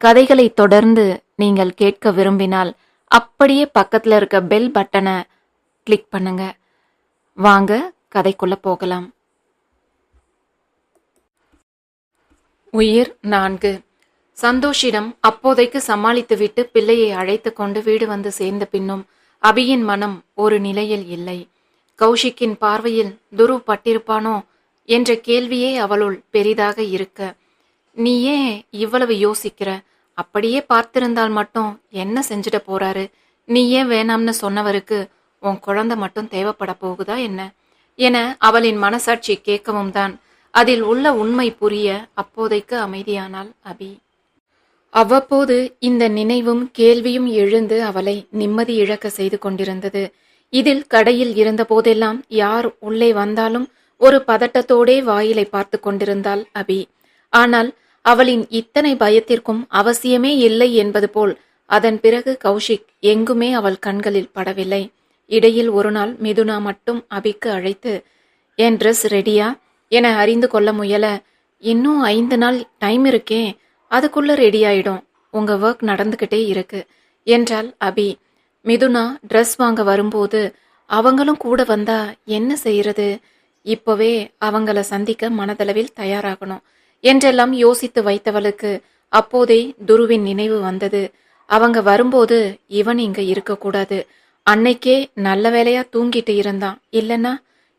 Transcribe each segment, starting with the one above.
கதைகளை தொடர்ந்து நீங்கள் கேட்க விரும்பினால் அப்படியே பக்கத்தில் இருக்க பெல் பட்டனை கிளிக் பண்ணுங்க. வாங்க கதைக்குள்ள போகலாம். உயிர் நான்கு. சந்தோஷிடம் அப்போதைக்கு சமாளித்துவிட்டு பிள்ளையை அழைத்து கொண்டு வீடு வந்து சேர்ந்த பின்னும் அபியின் மனம் ஒரு நிலையில் இல்லை. கௌஷிக்கின் பார்வையில் துருவ் பட்டிருப்பானோ என்ற கேள்வியே அவளுள் பெரிதாக இருக்க நீ ஏன் இவ்வளவு யோசிக்கிற? அப்படியே பார்த்திருந்தால் மட்டும் என்ன செஞ்சிட போறாரு? நீ ஏன் வேணாம்னு சொன்னவருக்கு உன் குழந்தை மட்டும் தேவைப்பட போகுதா என்ன? என அவளின் மனசாட்சி கேட்கவும் தான் அதில் உள்ள உண்மை புரிய அப்போதைக்கு அமைதியானாள் அபி. அவ்வப்போது இந்த நினைவும் கேள்வியும் எழுந்து அவளை நிம்மதி இழக்க செய்து கொண்டிருந்தது. இதில் கடையில் இருந்த போதெல்லாம் யார் உள்ளே வந்தாலும் ஒரு பதட்டத்தோடே வாயிலை பார்த்து கொண்டிருந்தாள் அபி. ஆனால் அவளின் இத்தனை பயத்திற்கும் அவசியமே இல்லை என்பது போல் அதன் பிறகு கௌஷிக் எங்குமே அவள் கண்களில் படவில்லை. இடையில் ஒரு நாள் மிதுனா மட்டும் அபிக்கு அழைத்து என் ட்ரெஸ் ரெடியா என அறிந்து கொள்ள முயல இன்னும் ஐந்து நாள் டைம் இருக்கே அதுக்குள்ள ரெடி ஆயிடும். உங்க ஒர்க் நடந்துகிட்டே இருக்கு என்றாள் அபி. மிதுனா ட்ரெஸ் வாங்க வரும்போது அவங்களும் கூட வந்தா என்ன செய்யறது? இப்போவே அவங்கள சந்திக்க மனதளவில் தயாராகணும். என்றெல்லாம் யோசித்து வைத்தவளுக்கு அப்போதே துருவின் நினைவு வந்தது. அவங்க வரும்போது இவன் இங்க இருக்கக்கூடாது. அன்னைக்கே நல்ல வேலையா தூங்கிட்டு இருந்தான். இல்லனா?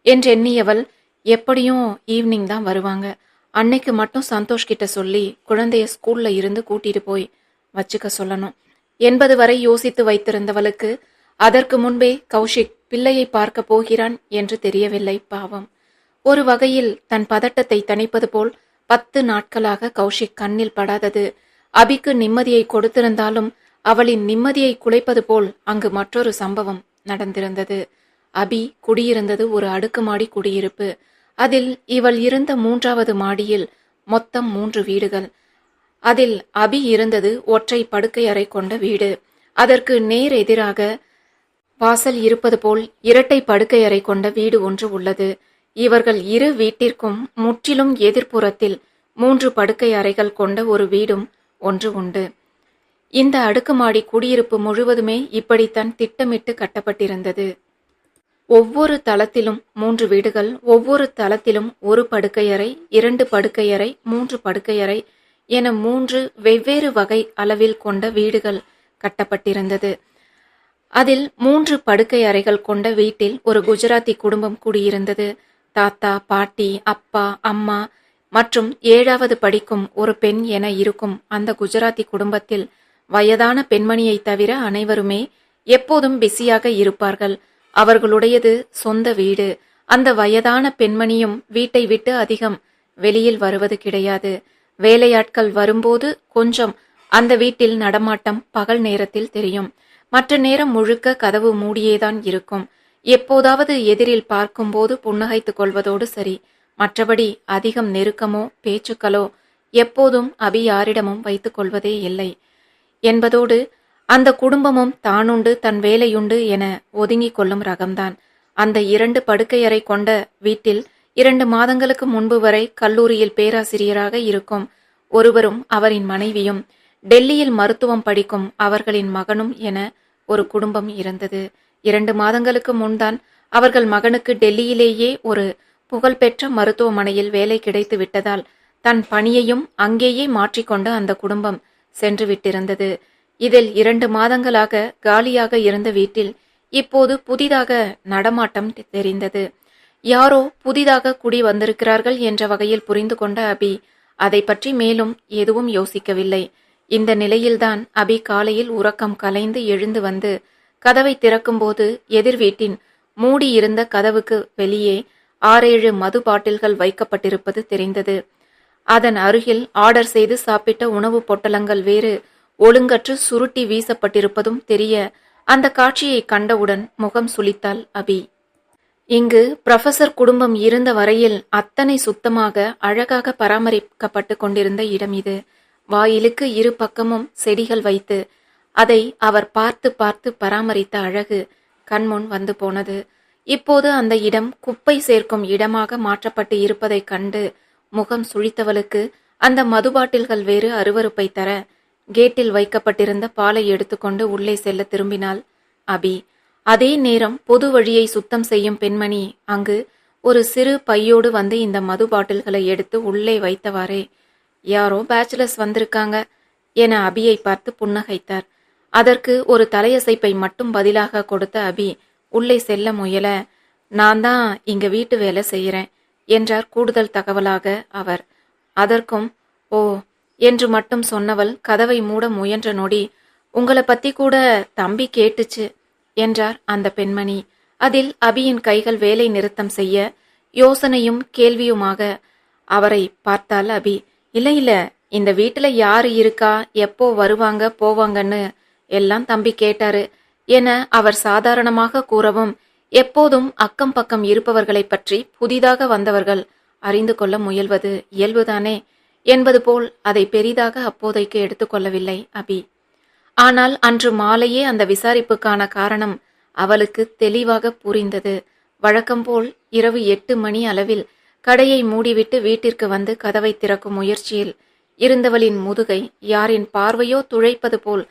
என்றெண்ணியவள் எப்படியும் ஈவினிங் தான் வருவாங்க. அன்னைக்கு மட்டும் சந்தோஷ் கிட்ட சொல்லி குழந்தைய ஸ்கூல்ல இருந்து கூட்டிட்டு போய் வச்சுக்க சொல்லணும். என்பது வரை யோசித்து வைத்திருந்தவளுக்கு அதற்கு முன்பே கௌஷிக் பிள்ளையை பார்க்க போகிறான் என்று தெரியவில்லை பாவம். ஒரு வகையில் தன் பதட்டத்தை தணிப்பது போல் பத்து நாட்களாக கௌஷிக் கண்ணில் படாதது. அபிக்கு நிம்மதியை கொடுத்திருந்தாலும் அவளின் நிம்மதியை குலைப்பது போல் அங்கு மற்றொரு சம்பவம் நடந்திருந்தது. அபி குடியிருந்தது ஒரு அடுக்குமாடி குடியிருப்பு. அதில் இவள் இருந்த மூன்றாவது மாடியில் மொத்தம் மூன்று வீடுகள். அதில் அபி இருந்தது ஒற்றை படுக்கை அறை கொண்ட வீடு. அதற்கு நேர் எதிராக வாசல் இருப்பது போல் இரட்டை படுக்கை அறை கொண்ட வீடு ஒன்று உள்ளது. இவர்கள் இரு வீட்டிற்கும் முற்றிலும் எதிர்ப்புறத்தில் மூன்று படுக்கை அறைகள் கொண்ட ஒரு வீடும் ஒன்று உண்டு. இந்த அடுக்குமாடி குடியிருப்பு முழுவதுமே இப்படித்தான் திட்டமிட்டு கட்டப்பட்டிருந்தது. ஒவ்வொரு தளத்திலும் மூன்று வீடுகள் ஒவ்வொரு தளத்திலும் ஒரு படுக்கையறை இரண்டு படுக்கையறை மூன்று படுக்கையறை என மூன்று வெவ்வேறு வகை அளவில் கொண்ட வீடுகள் கட்டப்பட்டிருந்தது. அதில் மூன்று படுக்கை அறைகள் கொண்ட வீட்டில் ஒரு குஜராத்தி குடும்பம் குடியிருந்தது. தாத்தா பாட்டி அப்பா அம்மா மற்றும் ஏழாவது படிக்கும் ஒரு பெண் என இருக்கும் அந்த குஜராத்தி குடும்பத்தில் வயதான பெண்மணியை தவிர அனைவருமே எப்போதும் பிஸியாக இருப்பார்கள். அவர்களுடையது சொந்த வீடு. அந்த வயதான பெண்மணியும் வீட்டை விட்டு அதிகம் வெளியில் வருவது கிடையாது. வேலையாட்கள் வரும்போது கொஞ்சம் அந்த வீட்டில் நடமாட்டம் பகல் நேரத்தில் தெரியும். மற்ற நேரம் முழுக்க கதவு மூடியேதான் இருக்கும். எப்போதாவது எதிரில் பார்க்கும்போது புன்னகைத்துக் கொள்வதோடு சரி. மற்றபடி அதிகம் நெருக்கமோ பேச்சுக்களோ எப்போதும் அபி யாரிடமும் வைத்துக் கொள்வதே இல்லை. என்பதோடு அந்த குடும்பமும் தானுண்டு தன் வேலையுண்டு என ஒதுங்கிக் கொள்ளும் ரகம்தான். அந்த இரண்டு படுக்கையறை கொண்ட வீட்டில் இரண்டு மாதங்களுக்கு முன்பு வரை கல்லூரியில் பேராசிரியராக இருக்கும் ஒருவரும் அவரின் மனைவியும் டெல்லியில் மருத்துவம் படிக்கும் அவர்களின் மகனும் என ஒரு குடும்பம் இருந்தது. இரண்டு மாதங்களுக்கு முன்தான் அவர்கள் மகனுக்கு டெல்லியிலேயே ஒரு புகழ்பெற்ற மருத்துவமனையில் வேலை கிடைத்து விட்டதால் தன் பணியையும் அங்கேயே மாற்றிக்கொண்டு அந்த குடும்பம் சென்று விட்டிருந்தது. இதில் இரண்டு மாதங்களாக காலியாக இருந்த வீட்டில் இப்போது புதிதாக நடமாட்டம் தெரிந்தது. யாரோ புதிதாக குடி வந்திருக்கிறார்கள் என்ற வகையில் புரிந்து கொண்ட அபி அதை பற்றி மேலும் எதுவும் யோசிக்கவில்லை. இந்த நிலையில்தான் அபி காலையில் உறக்கம் கலைந்து எழுந்து வந்து கதவை திறக்கும்போது எதிர் வீட்டின் மூடியிருந்த கதவுக்கு வெளியே ஆறேழு மது பாட்டில்கள் வைக்கப்பட்டிருப்பது தெரிந்தது. அதன் அருகில் ஆர்டர் செய்து சாப்பிட்ட உணவுப் பொட்டலங்கள் வேறு ஒழுங்கற்று சுருட்டி வீசப்பட்டிருப்பதும் தெரிய அந்த காட்சியை கண்டவுடன் முகம் சுளித்தாள் அபி. இங்கு புரொஃபசர் குடும்பம் இருந்த வரையில் அத்தனை சுத்தமாக அழகாக பராமரிக்கப்பட்டு கொண்டிருந்த இடம் இது. வாயிலுக்கு இரு பக்கமும் செடிகள் வைத்து அதை அவர் பார்த்து பார்த்து பராமரித்த அழகு கண்முன் வந்து போனது. இப்போது அந்த இடம் குப்பை சேர்க்கும் இடமாக மாற்றப்பட்டு இருப்பதைக் கண்டு முகம் சுழித்தவளுக்கு அந்த மதுபாட்டில்கள் வேறு அருவருப்பை தர கேட்டில் வைக்கப்பட்டிருந்த பாலை எடுத்துக்கொண்டு உள்ளே செல்ல திரும்பினாள் அபி. அதே நேரம் பொது வழியை சுத்தம் செய்யும் பெண்மணி அங்கு ஒரு சிறு பையோடு வந்து இந்த மது பாட்டில்களை எடுத்து உள்ளே வைத்தவாறே யாரோ பேச்சுலர்ஸ் வந்திருக்காங்க என அபியை பார்த்து புன்னகைத்தார். அதற்கு ஒரு தலையசைப்பை மட்டும் பதிலாக கொடுத்த அபி உள்ளே செல்ல முயல நான் தான் இங்க வீட்டு வேலை செய்கிறேன் என்றார் கூடுதல் தகவலாக அவர். அதற்கும் ஓ என்று மட்டும் சொன்னவள் கதவை மூட முயன்ற நொடி உங்களை பத்தி கூட தம்பி கேட்டுச்சு என்றார் அந்த பெண்மணி. அதில் அபியின் கைகள் வேலை நிறுத்தம் செய்ய யோசனையும் கேள்வியுமாக அவரை பார்த்தால் அபி இல்ல இல்ல இந்த வீட்டுல யார் இருக்கா எப்போ வருவாங்க போவாங்கன்னு எல்லாம் தம்பி கேட்டாரு என அவர் சாதாரணமாக கூறவும் எப்போதும் அக்கம் பக்கம் இருப்பவர்களைப் பற்றி புதிதாக வந்தவர்கள் அறிந்து கொள்ள முயல்வது இயல்புதானே என்பது போல் அதை பெரிதாக அப்போதைக்கு எடுத்துக்கொள்ளவில்லை அபி. ஆனால் அன்று மாலையே அந்த விசாரிப்புக்கான காரணம் அவளுக்கு தெளிவாக புரிந்தது. வழக்கம்போல் இரவு எட்டு மணி அளவில் கடையை மூடிவிட்டு வீட்டிற்கு வந்து கதவை திறக்கும் முயற்சியில் இருந்தவளின் முதுகை யாரின் பார்வையோ துழைப்பது போல்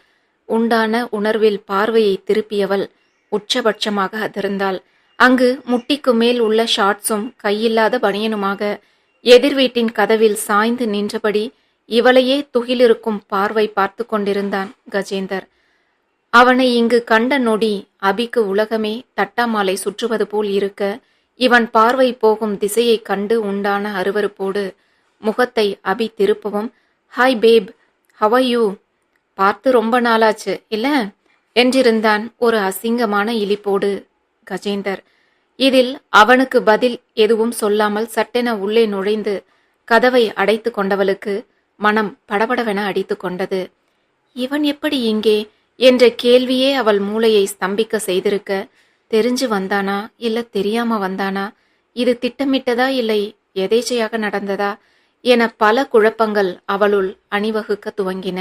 உண்டான உணர்வில் பார்வையை திருப்பியவள் உச்சபட்சமாக அதிர்ந்தாள். அங்கு முட்டிக்கு மேல் உள்ள ஷார்ட்ஸும் கையில்லாத பனியனுமாக எதிர் வீட்டின் கதவில் சாய்ந்து நின்றபடி இவளையே துகிலிருக்கும் பார்வை பார்த்து கொண்டிருந்தான் கஜேந்தர். அவனை இங்கு கண்ட நொடி அபிக்கு உலகமே தட்டாமாலை சுற்றுவது போல் இருக்க இவன் பார்வை போகும் திசையைக் கண்டு உண்டான அருவருப்போடு முகத்தை அபி திருப்பவும் ஹாய் பேப் ஹவ யூ? பார்த்து ரொம்ப நாளாச்சு. இல்ல என்றிருந்தான் ஒரு அசிங்கமான இழிப்போடு கஜேந்தர். இதில் அவனுக்கு பதில் எதுவும் சொல்லாமல் சட்டென உள்ளே நுழைந்து கதவை அடைத்து கொண்டவளுக்கு மனம் படபடவென அடித்து கொண்டது. இவன் எப்படி இங்கே? என்ற கேள்வியே அவள் மூளையை ஸ்தம்பிக்க செய்திருக்க தெரிஞ்சு வந்தானா? இல்ல தெரியாம வந்தானா? இது திட்டமிட்டதா இல்லை? எதேச்சையாக நடந்ததா? என பல குழப்பங்கள் அவளுள் அணிவகுக்க துவங்கின.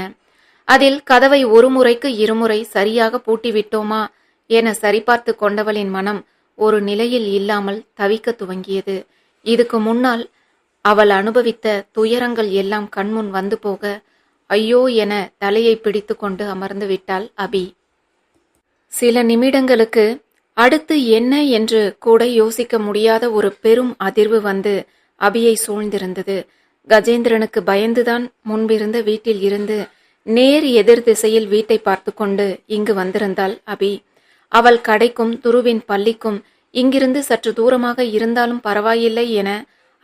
அதில் கதவை ஒரு முறைக்கு இருமுறை சரியாக பூட்டிவிட்டோமா என சரிபார்த்து கொண்டவளின் மனம் ஒரு நிலையில் இல்லாமல் தவிக்க துவங்கியது. இதுக்கு முன்னால் அவள் அனுபவித்த துயரங்கள் எல்லாம் கண்முன் வந்து போக ஐயோ என தலையை பிடித்து கொண்டு அமர்ந்து விட்டாள் அபி. சில நிமிடங்களுக்கு அடுத்து என்ன என்று கூட யோசிக்க முடியாத ஒரு பெரும் அதிர்வு வந்து அபியை சூழ்ந்திருந்தது. கஜேந்திரனுக்கு பயந்துதான் முன்பிருந்த வீட்டில் இருந்து நேர் எதிர் திசையில் வீட்டை பார்த்து கொண்டு இங்கு வந்திருந்தாள் அபி. அவள் கடைக்கும் துருவின் பள்ளிக்கும் இங்கிருந்து சற்று தூரமாக இருந்தாலும் பரவாயில்லை என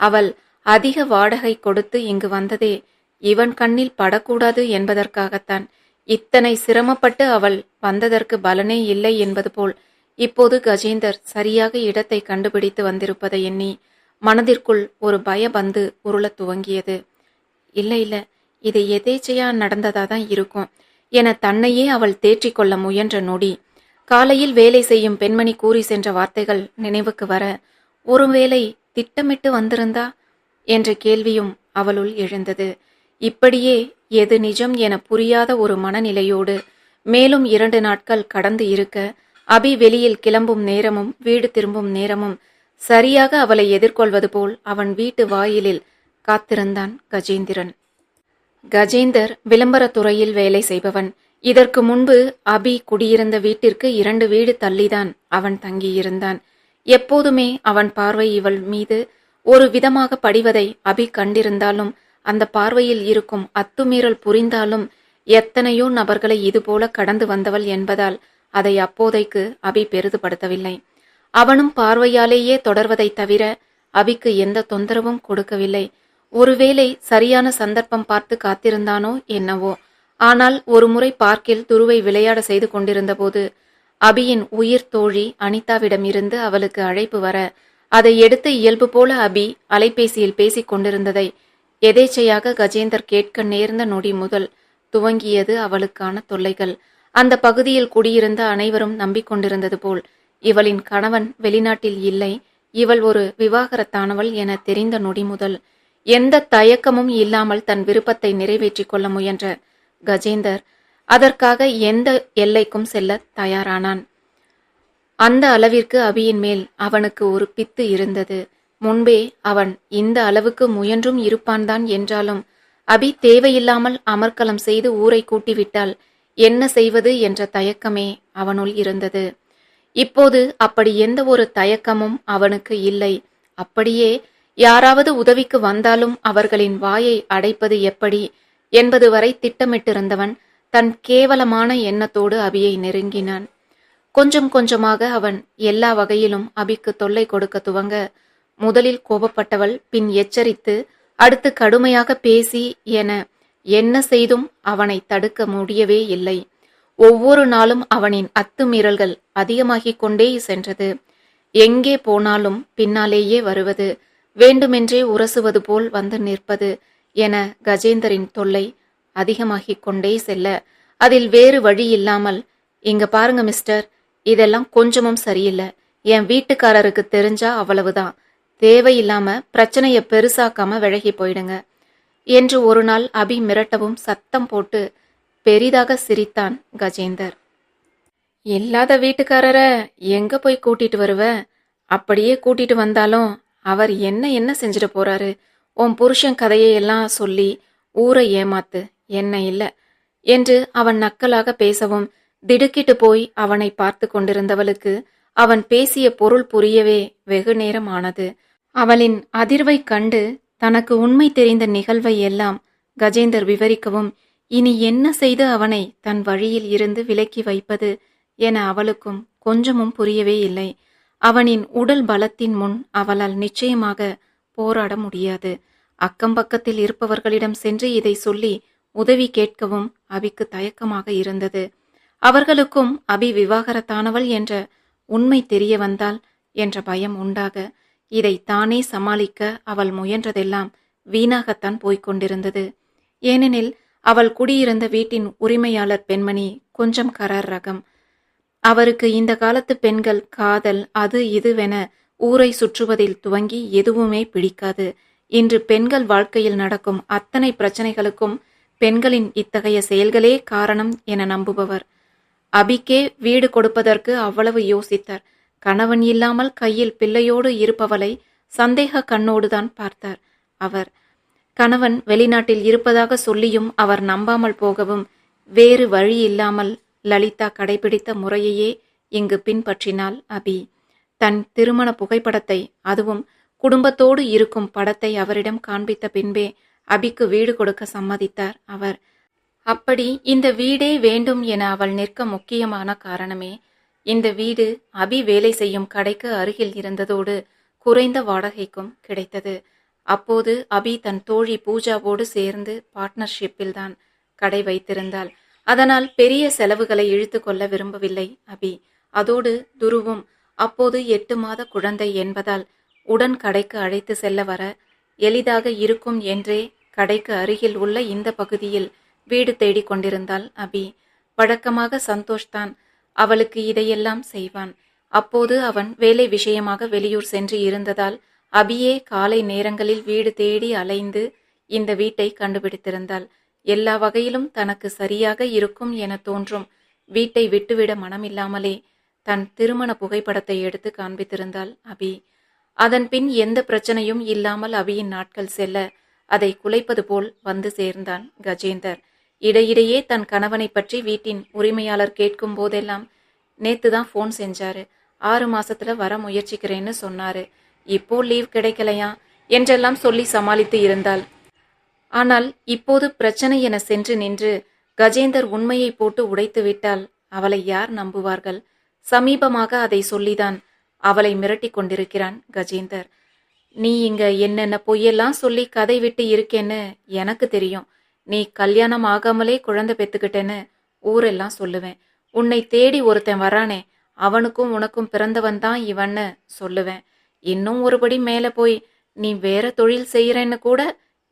அவள் அதிக வாடகை கொடுத்து இங்கு வந்ததே. இவன் கண்ணில் படக்கூடாது என்பதற்காகத்தான். இத்தனை சிரமப்பட்டு அவள் வந்ததற்கு பலனே இல்லை என்பது போல் இப்போது கஜேந்தர் சரியாக இடத்தை கண்டுபிடித்து வந்திருப்பதை எண்ணி மனதிற்குள் ஒரு பயபந்து உருளத் துவங்கியது. இல்லை இல்லை இது எதேச்சையா நடந்ததா தான் இருக்கும் என தன்னையே அவள் தேற்றிக்கொள்ள முயன்ற நொடி. காலையில் வேலை செய்யும் பெண்மணி கூறி சென்ற வார்த்தைகள் நினைவுக்கு வர ஒருவேளை திட்டமிட்டு வந்திருந்தா? என்ற கேள்வியும் அவளுள் எழுந்தது. இப்படியே எது நிஜம் என புரியாத ஒரு மனநிலையோடு மேலும் இரண்டு நாட்கள் கடந்து இருக்க அபி வெளியில் கிளம்பும் நேரமும் வீடு திரும்பும் நேரமும் சரியாக அவளை எதிர்கொள்வது போல் அவன் வீட்டு வாயிலில் காத்திருந்தான் கஜேந்திரன். கஜேந்தர் விளம்பரத் துறையில் வேலை செய்பவன். இதற்கு முன்பு அபி குடியிருந்த வீட்டிற்கு இரண்டு வீடு தள்ளிதான் அவன் தங்கியிருந்தான். எப்போதுமே அவன் பார்வை இவள் மீது ஒரு விதமாக படிவதை அபி கண்டிருந்தாலும் அந்த பார்வையில் இருக்கும் அத்துமீறல் புரிந்தாலும் எத்தனையோ நபர்களை இதுபோல கடந்து வந்தவள் என்பதால் அதை அப்போதைக்கு அபி பெரிதுபடுத்தவில்லை. அவனும் பார்வையாலேயே தொடர்வதைத் தவிர அபிக்கு எந்த தொந்தரவும் கொடுக்கவில்லை. ஒருவேளை சரியான சந்தர்ப்பம் பார்த்து காத்திருந்தானோ என்னவோ. ஆனால் ஒருமுறை பார்க்கில் துருவை விளையாட செய்து கொண்டிருந்தபோது அபியின் உயிர் தோழி அனிதாவிடமிருந்து அவளுக்கு அழைப்பு வர அதை எடுத்து இயல்பு போல அபி அலைபேசியில் பேசிக் கொண்டிருந்ததை எதேச்சையாக கஜேந்தர் கேட்க நேர்ந்த நொடி முதல் துவங்கியது அவளுக்கான தொல்லைகள். அந்த பகுதியில் குடியிருந்த அனைவரும் நம்பிக்கொண்டிருந்தது போல் இவளின் கணவன் வெளிநாட்டில் இல்லை இவள் ஒரு விவாகரத்தானவள் என தெரிந்த நொடி முதல் எந்த தயக்கமும் இல்லாமல் தன் விருப்பத்தை நிறைவேற்றிக் கொள்ள முயன்ற கஜேந்தர் அதற்காக எந்த எல்லைக்கும் செல்ல தயாரானான். அந்த அளவிற்கு அபியின் மேல் அவனுக்கு ஒரு பித்து இருந்தது. முன்பே அவன் இந்த அளவுக்கு முயன்றும் இருப்பான்தான் என்றாலும் அபி தேவையில்லாமல் அமர்க்கலம் செய்து ஊரை கூட்டிவிட்டால் என்ன செய்வது என்ற தயக்கமே அவனுள் இருந்தது. இப்போது அப்படி எந்த ஒரு தயக்கமும் அவனுக்கு இல்லை. அப்படியே யாராவது உதவிக்கு வந்தாலும் அவர்களின் வாயை அடைப்பது எப்படி என்பது வரை திட்டமிட்டிருந்தவன் தன் கேவலமான எண்ணத்தோடு அபியை நெருங்கினான். கொஞ்சம் கொஞ்சமாக அவன் எல்லா வகையிலும் அபிக்கு தொல்லை கொடுக்க துவங்க முதலில் கோபப்பட்டவள் பின் எச்சரித்து அடுத்து கடுமையாக பேசி என என்ன செய்தும் அவனை தடுக்க முடியவே இல்லை. ஒவ்வொரு நாளும் அவனின் அத்துமீறல்கள் அதிகமாகிக் கொண்டே சென்றது. எங்கே போனாலும் பின்னாலேயே வருவது வேண்டுமென்றே உரசுவது போல் வந்து நிற்பது என கஜேந்தரின் தொல்லை அதிகமாகிக் கொண்டே செல்ல அதில் வேறு வழி இல்லாமல் இங்க பாருங்க மிஸ்டர் இதெல்லாம் கொஞ்சமும் சரியில்லை. என் வீட்டுக்காரருக்கு தெரிஞ்சா அவ்வளவுதான். தேவையில்லாம பிரச்சனைய பெருசாக்காம விலகி போயிடுங்க. என்று ஒரு நாள் அபி மிரட்டவும் சத்தம் போட்டு பெரிதாக சிரித்தான் கஜேந்தர். இல்லாத வீட்டுக்காரரை எங்க போய் கூட்டிட்டு வருவ? அப்படியே கூட்டிட்டு வந்தாலும் அவர் என்ன என்ன செஞ்சுட்டு போறாரு? உன் புருஷன் கதையை எல்லாம் சொல்லி ஊரை ஏமாத்து என்ன இல்ல? என்று அவன் நக்கலாக பேசவும் திடுக்கிட்டு போய் அவனை பார்த்து கொண்டிருந்தவளுக்கு அவன் பேசிய பொருள் புரியவே வெகு நேரம் ஆனது. அவளின் அதிர்வை கண்டு தனக்கு உண்மை தெரிந்த நிகழ்வை எல்லாம் கஜேந்தர் விவரிக்கவும் இனி என்ன செய்து அவனை தன் வழியில் இருந்து விலக்கி வைப்பது என அவளுக்கும் கொஞ்சமும் புரியவே இல்லை. அவனின் உடல் பலத்தின் முன் அவளால் நிச்சயமாக போராட முடியாது. அக்கம் பக்கத்தில் இருப்பவர்களிடம் சென்று இதை சொல்லி உதவி கேட்கவும் அபிக்கு தயக்கமாக இருந்தது. அவர்களுக்கும் அபி விவாகரத்தானவள் என்ற உண்மை தெரிய வந்தால் என்ற பயம் உண்டாக இதை தானே சமாளிக்க அவள் முயன்றதெல்லாம் வீணாகத்தான் போய்க் கொண்டிருந்தது. ஏனெனில் அவள் குடியிருந்த வீட்டின் உரிமையாளர் பெண்மணி கொஞ்சம் கரார் ரகம். அவருக்கு இந்த காலத்து பெண்கள் காதல் அது இதுவென ஊரை சுற்றுவதில் துவங்கி எதுவுமே பிடிக்காது. இன்று பெண்கள் வாழ்க்கையில் நடக்கும் அத்தனை பிரச்சனைகளுக்கும் பெண்களின் இத்தகைய செயல்களே காரணம் என நம்புபவர். அபிக்கே வீடு கொடுப்பதற்கு அவ்வளவு யோசித்தார். கணவன் இல்லாமல் கையில் பிள்ளையோடு இருப்பவளை சந்தேக கண்ணோடுதான் பார்த்தார் அவர். கணவன் வெளிநாட்டில் இருப்பதாக சொல்லியும் அவர் நம்பாமல் போகவும் வேறு வழி இல்லாமல் லலிதா கடைபிடித்த முறையையே இங்கு பின்பற்றினாள் அபி. தன் திருமண புகைப்படத்தை அதுவும் குடும்பத்தோடு இருக்கும் படத்தை அவரிடம் காண்பித்த பின்பே அபிக்கு வீடு கொடுக்க சம்மதித்தார் அவர். அப்படி இந்த வீடே வேண்டும் என அவள் நிற்க முக்கியமான காரணமே இந்த வீடு அபி வேலை செய்யும் கடைக்கு அருகில் இருந்ததோடு குறைந்த வாடகைக்கும் கிடைத்தது. அப்போது அபி தன் தோழி பூஜாவோடு சேர்ந்து பார்ட்னர்ஷிப்பில் தான் கடை வைத்திருந்தாள். அதனால் பெரிய செலவுகளை இழுத்து கொள்ள விரும்பவில்லை அபி. அதோடு துருவும் அப்போது எட்டு மாத குழந்தை என்பதால் உடன் கடைக்கு அழைத்து செல்ல வர எளிதாக இருக்கும் என்றே கடைக்கு அருகில் உள்ள இந்த பகுதியில் வீடு தேடிக் கொண்டிருந்தாள் அபி. வழக்கமாக சந்தோஷ்தான் அவளுக்கு இதையெல்லாம் செய்வான். அப்போது அவன் வேலை விஷயமாக வெளியூர் சென்று இருந்ததால் அபியே காலை நேரங்களில் வீடு தேடி அலைந்து இந்த வீட்டை கண்டுபிடித்திருந்தாள். எல்லா வகையிலும் தனக்கு சரியாக இருக்கும் என தோன்றும். வீட்டை விட்டுவிட மனமில்லாமலே தன் திருமண புகைப்படத்தை எடுத்து காண்பித்திருந்தாள் அபி. அதன் பின் எந்த பிரச்சனையும் இல்லாமல் அபியின் நாட்கள் செல்ல அதை குலைப்பது போல் வந்து சேர்ந்தான் கஜேந்தர். இடையிடையே தன் கணவனை பற்றி வீட்டின் உரிமையாளர் கேட்கும் போதெல்லாம் நேத்து தான் ஃபோன் செஞ்சாரு. ஆறு மாசத்துல வர முயற்சிக்கிறேன்னு சொன்னாரு. இப்போ லீவ் கிடைக்கலையா? என்றெல்லாம் சொல்லி சமாளித்து இருந்தாள். ஆனால் இப்போது பிரச்சனை என சென்று நின்று கஜேந்தர் உண்மையை போட்டு உடைத்துவிட்டால் அவளை யார் நம்புவார்கள்? சமீபமாக அதை சொல்லிதான் அவளை மிரட்டி கொண்டிருக்கிறான் கஜேந்தர். நீ இங்க என்னென்ன பொய்யெல்லாம் சொல்லி கதை விட்டு இருக்கேன்னு எனக்கு தெரியும். நீ கல்யாணம் ஆகாமலே குழந்தை பெத்துக்கிட்டேன்னு ஊரெல்லாம் சொல்லுவேன். உன்னை தேடி ஒருத்தன் வரானே அவனுக்கும் உனக்கும் பிறந்தவன் தான் இவன்னு சொல்லுவேன். இன்னும் ஒருபடி மேலே போய் நீ வேற தொழில் செய்யறேன்னு கூட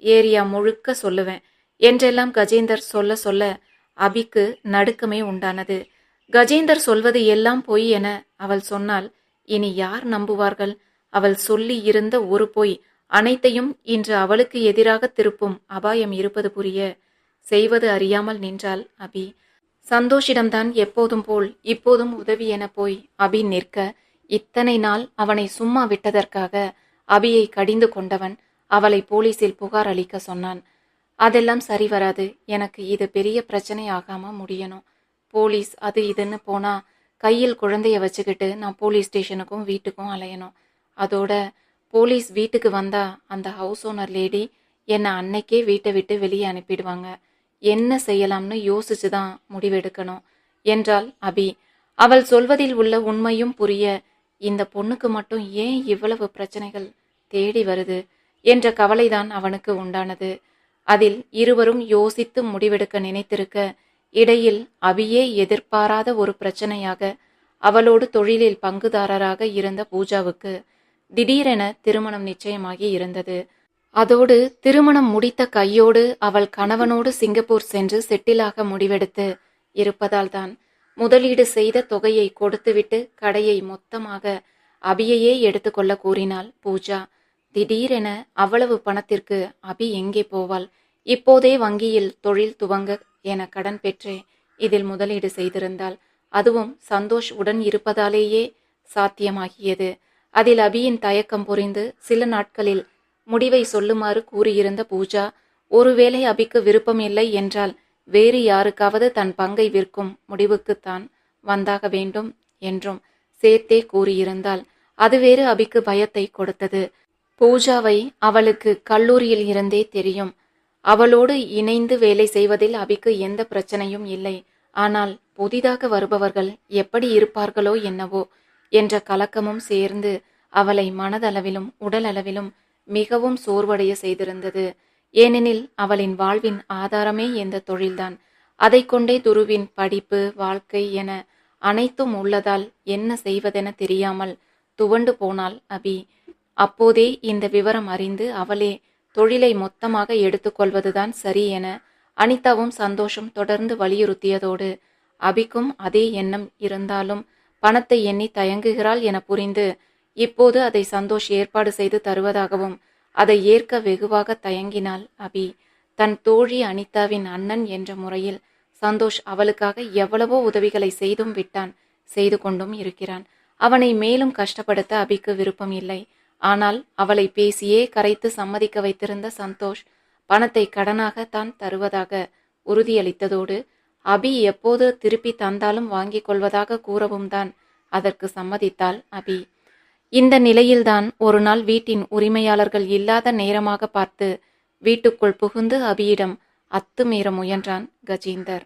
ஏரியா முழுக்க சொல்லுவேன். என்றெல்லாம் கஜேந்தர் சொல்ல சொல்ல அபிக்கு நடுக்கமே உண்டானது. கஜேந்தர் சொல்வது எல்லாம் பொய் என அவள் சொன்னால் இனி யார் நம்புவார்கள்? அவள் சொல்லி இருந்த ஒரு பொய் அனைத்தையும் இன்று அவளுக்கு எதிராக திருப்பும் அபாயம் இருப்பது புரிய செய்வது அறியாமல் நின்றாள் அபி. சந்தோஷிடம்தான் எப்போதும் போல் இப்போதும் உதவி என போய் அபி நிற்க இத்தனை நாள் அவனை சும்மா விட்டதற்காக அபியை கடிந்து கொண்டவன். அவளை போலீஸில் புகார் அளிக்க சொன்னான். அதெல்லாம் சரி வராது. எனக்கு இது பெரிய பிரச்சனை ஆகாம முடியணும். போலீஸ் அது இதுன்னு போனா கையில் குழந்தைய வச்சுக்கிட்டு நான் போலீஸ் ஸ்டேஷனுக்கும் வீட்டுக்கும் அலையணும். அதோட போலீஸ் வீட்டுக்கு வந்தா அந்த ஹவுஸ் ஓனர் லேடி என்னை அன்னைக்கே வீட்டை விட்டு வெளியே அனுப்பிடுவாங்க. என்ன செய்யலாம்னு யோசிச்சு தான் முடிவெடுக்கணும். என்றாள் அபி. அவள் சொல்வதில் உள்ள உண்மையும் புரிய இந்த பொண்ணுக்கு மட்டும் ஏன் இவ்வளவு பிரச்சனைகள் தேடி வருது? என்ற கவலைதான் அவனுக்கு உண்டானது. அதில் இருவரும் யோசித்து முடிவெடுக்க நினைத்திருக்க இடையில் அபியே எதிர்பாராத ஒரு பிரச்சனையாக அவளோடு தொழிலில் பங்குதாரராக இருந்த பூஜாவுக்கு திடீரென திருமணம் நிச்சயமாகி இருந்தது. அதோடு திருமணம் முடித்த கையோடு அவள் கணவனோடு சிங்கப்பூர் சென்று செட்டிலாக முடிவெடுத்து இருப்பதால்தான் முதலீடு செய்த தொகையை கொடுத்துவிட்டு கடையை மொத்தமாக அபியையே எடுத்துக்கொள்ள கூறினாள் பூஜா. திடீரென அவ்வளவு பணத்திற்கு அபி எங்கே போவாள்? இப்போதே வங்கியில் தொழில் துவங்க என கடன் பெற்றே இதில் முதலீடு செய்திருந்தாள். அதுவும் சந்தோஷ் உடன் இருப்பதாலேயே சாத்தியமாகியது. அதில் அபியின் தயக்கம் புரிந்து சில நாட்களில் முடிவை சொல்லுமாறு கூறியிருந்த பூஜா ஒருவேளை அபிக்கு விருப்பம் இல்லை என்றால் வேறு யாருக்காவது தன் பங்கை விற்கும் முடிவுக்குத்தான் வந்தாக வேண்டும் என்றும் சேர்த்தே கூறியிருந்தால் அது வேறு அபிக்கு பயத்தை கொடுத்தது. பூஜாவை அவளுக்கு கல்லூரியில் இருந்தே தெரியும். அவளோடு இணைந்து வேலை செய்வதில் அபிக்கு எந்த பிரச்சனையும் இல்லை. ஆனால் புதிதாக வருபவர்கள் எப்படி இருப்பார்களோ என்னவோ என்ற கலக்கமும் சேர்ந்து அவளை மனதளவிலும் உடலளவிலும் மிகவும் சோர்வடைய செய்திருந்தது. ஏனெனில் அவளின் வாழ்வின் ஆதாரமே இந்த தொழில்தான். அதை கொண்டே துருவின் படிப்பு வாழ்க்கை என அனைத்தும் உள்ளதால் என்ன செய்வதென தெரியாமல் துவண்டு போனாள் அபி. அப்போதே இந்த விவரம் அறிந்து அவளே தொழிலை மொத்தமாக எடுத்துக்கொள்வதுதான் சரி என அனிதாவும் சந்தோஷம் தொடர்ந்து வலியுறுத்தியதோடு அபிக்கும் அதே எண்ணம் இருந்தாலும் பணத்தை எண்ணி தயங்குகிறாள் என புரிந்து இப்போது அதை சந்தோஷ் ஏற்பாடு செய்து தருவதாகவும் அதை ஏற்க வெகுவாக தயங்கினாள் அபி. தன் தோழி அனிதாவின் அண்ணன் என்ற முறையில் சந்தோஷ் அவளுக்காக எவ்வளவோ உதவிகளை செய்தும் விட்டான் செய்து கொண்டும் இருக்கிறான். அவனை மேலும் கஷ்டப்படுத்த அபிக்கு விருப்பம் இல்லை. ஆனால் அவளை பேசியே கரைத்து சம்மதிக்க வைத்திருந்த சந்தோஷ் பணத்தை கடனாக தான் தருவதாக உறுதியளித்ததோடு அபி எப்போது திருப்பி தந்தாலும் வாங்கிக் கொள்வதாக கூறவும் தான் அதற்கு சம்மதித்தாள் அபி. இந்த நிலையில்தான் ஒரு நாள் வீட்டின் உரிமையாளர்கள் இல்லாத நேரமாக பார்த்து வீட்டுக்குள் புகுந்து அபியிடம் அத்துமீற முயன்றான் கஜேந்தர்.